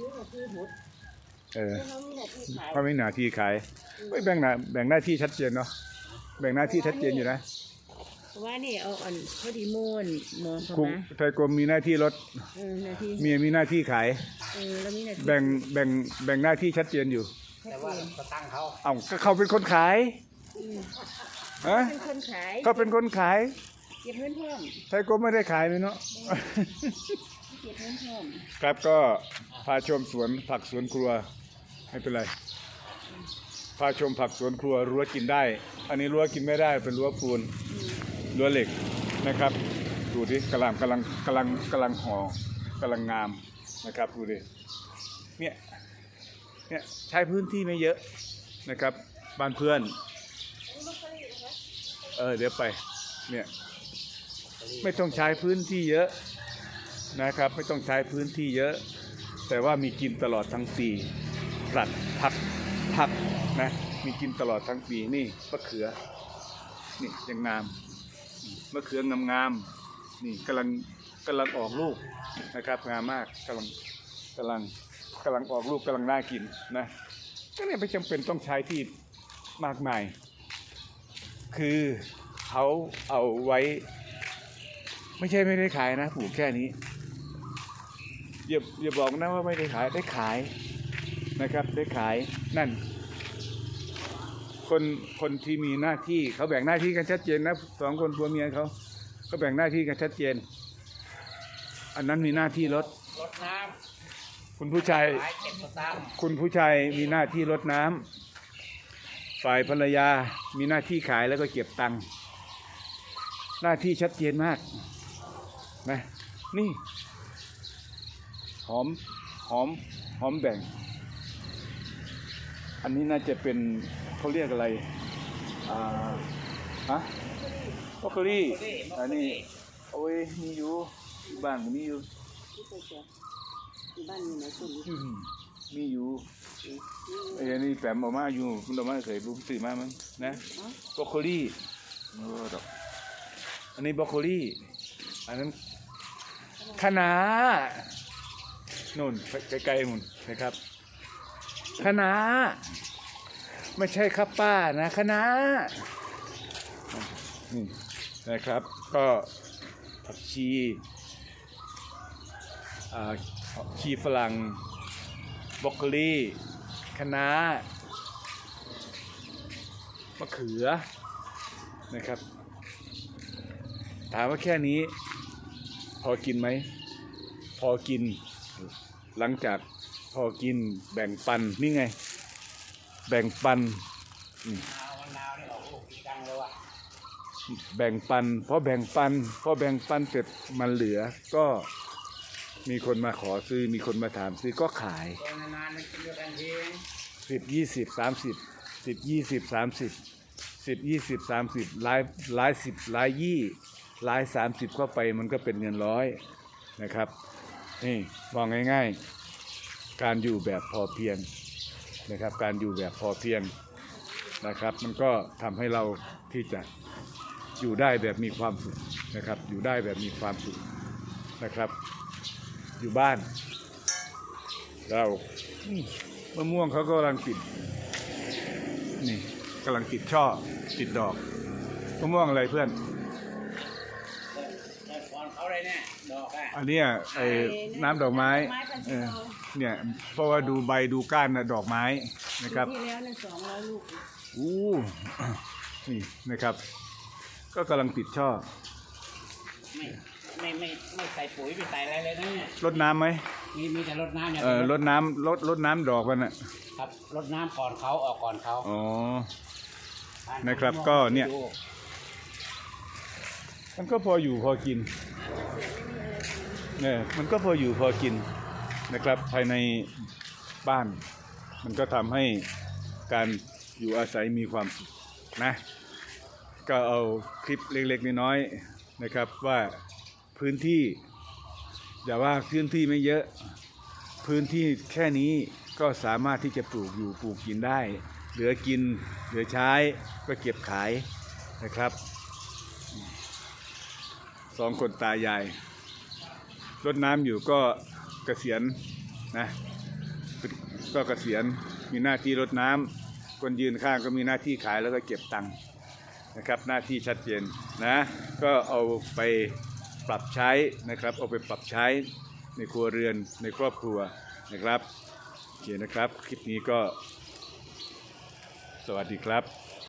นี่ก็คือหุดเออเขามีหน้าที่ขายเขาไม่หนาที่ขายเฮ้ยแบ่งหน้าแบ่งหน้าที่ชัดเจนเนาะแบ่งหน้าที่ชัดเจนอยู่นะเพราะว่านี่เอาอันพอดีโมนหมอเขากรุงมาไทยกรมมีหน้าที่รถเออหน้าที่เมียมีหน้าที่ขายเออแล้วมีหน้าที่แบ่งแบ่งแบ่งหน้าที่ชัดเจนอยู่ชัดแต่เจว่านสตังค์เขาเอ้าก็เขาเป็นคนขายอืมฮะเป็นคนขายเขาเป็นคนขายเก็บเงินเพิ่มไทยกรมไม่ได้ขายเลยเนาะเก็บเงินเพิ่มครับก็พาชมสวนผักสวนครัวไม่เป็นไร พาชมผักสวนครัวรั้วกินได้ อันนี้รั้วกินไม่ได้เป็นรั้วปูนรั้วเหล็กนะครับ ดูดิกำลังกำลังกำลังกำลังห่อกำลังงามนะครับดูดิเนี่ยเนี่ยใช้พื้นที่ไม่เยอะนะครับ บ้านเพื่อน เออเดี๋ยวไปเนี่ยไม่ต้องใช้พื้นที่เยอะนะครับ ไม่ต้องใช้พื้นที่เยอะ แต่ว่ามีกินตลอดทั้งปีผักผักผักนะมีกินตลอดทั้งปีนี่มะเขือนี่ยังงามมะเขืองามงามนี่กำลังกำลังออกลูกนะครับงามมากกำลังกำลังกำลังออกลูกกำลังน่ากินนะก็เนี่ยไม่จำเป็นต้องใช้ที่มากมาย คือเขาเอาไว้ ไม่ใช่ไม่ได้ขายนะปลูกแค่นี้ อย่าอย่าบอกนะว่าไม่ได้ขายได้ขายนะครับ ได้ขายนั่น คนคนที่มีหน้าที่เขาแบ่งหน้าที่กันชัดเจนนะสองคนผัวเมียเขาเขาแบ่งหน้าที่กันชัดเจน อันนั้นมีหน้าที่รถรดน้คุณผู้ชายำขายเก็บสตังค์คุณผู้ชายมีหน้าที่รดน้ำฝ่ายภรรยามีหน้าที่ขายแล้วก็เก็บตังค์หน้าที่ชัดเจนมากนะนี่ หอมหอมหอมแบ่ง อันนี้น่าจะเป็นเขาเรียกอะไรอ่าฮะบรอกโคลีอันนี้โอ้ยมีอยู่บ้านมีอยู่บ้านอยู่ไหนคุณมีอยู่ไอ้อันนี้แปมออกมาอยู่คุณเอมาเคยบุ้มตื่นมามั้งนะบรอกโคลีโอ้ดอกอันนี้บรอกโคลีอันนั้นคะน้า นู่นไกลๆมุ่นนะครับคะน้าไม่ใช่ครับป้านะคะน้านี่นะครับ ก็ผักชีชีฝรั่งบรอกโคลีคะน้ามะเขือนะครับ ถามว่าแค่นี้ พอกินไหม พอกิน หลังจากพอกินแบ่งปันนี่ไง แบ่งปันมะนาวมะนาวนี่ออกลูกดีจังเลยว่ะแบ่งปันพอแบ่งปันพอแบ่งปันเสร็จมันเหลือก็มีคนมาขอซื้อมีคนมาถามซื้อก็ขายแกงนานๆมันกินด้วยกันเองสิบยี่สิบสามสิบสิบยี่สิบสามสิบสิบยี่สิบสามสิบหลายหลายสิบหลายยี่หลายสามสิบเข้าไปมันก็เป็นเงินร้อยนะครับ นี่มองง่าย ๆ การอยู่แบบพอเพียงนะครับ การอยู่แบบพอเพียงนะครับ มันก็ทำให้เราที่จะอยู่ได้แบบมีความสุขนะครับ อยู่ได้แบบมีความสุขนะครับ อยู่บ้าน เราอืมมะม่วงเขากำลังติดนี่กำลังติดช่อติดดอกมะม่วงอะไรเพื่อน อกอะอันเนี้ยไอ้น้ำดอกไม้เออเนี่ยเพราะว่าดูใบดูก้านนะดอกไม้นะครับที่แล้วนั่นสองร้อยลูกอู้นี่นะครับ ก็กำลังติดช่อไม่ไม่ไม่ไม่ใส่ปุ๋ยไม่ใส่อะไรเลยนะเนี่ยรดน้ำไหมมีมีแต่รดน้ำอย่างเออเดียวรดน้ำรดรดน้ำดอกมันอะครับรดน้ำก่อนเขาออกก่อนเขาอ๋อนะครับก็เนี่ย มันก็พออยู่พอกิน เนี่ยมันก็พออยู่พอกินนะครับ ภายในบ้าน มันก็ทำให้การอยู่อาศัยมีความสุขนะ ก็เอาคลิปเล็กๆน้อยๆนะครับว่าพื้นที่ อย่าว่าพื้นที่ไม่เยอะ พื้นที่แค่นี้ก็สามารถที่จะปลูกอยู่ปลูกกินได้ เหลือกิน เหลือใช้ก็เก็บขายนะครับสองคนตายาย รดน้ำอยู่ก็เกษียณนะก็เกษียณมีหน้าที่รดน้ำคนยืนข้างก็มีหน้าที่ขายแล้วก็เก็บตังค์นะครับหน้าที่ชัดเจนนะก็เอาไปปรับใช้นะครับ เอาไปปรับใช้ในครัวเรือนในครอบครัวนะครับโอเคนะครับ คลิปนี้ก็ สวัสดีครับ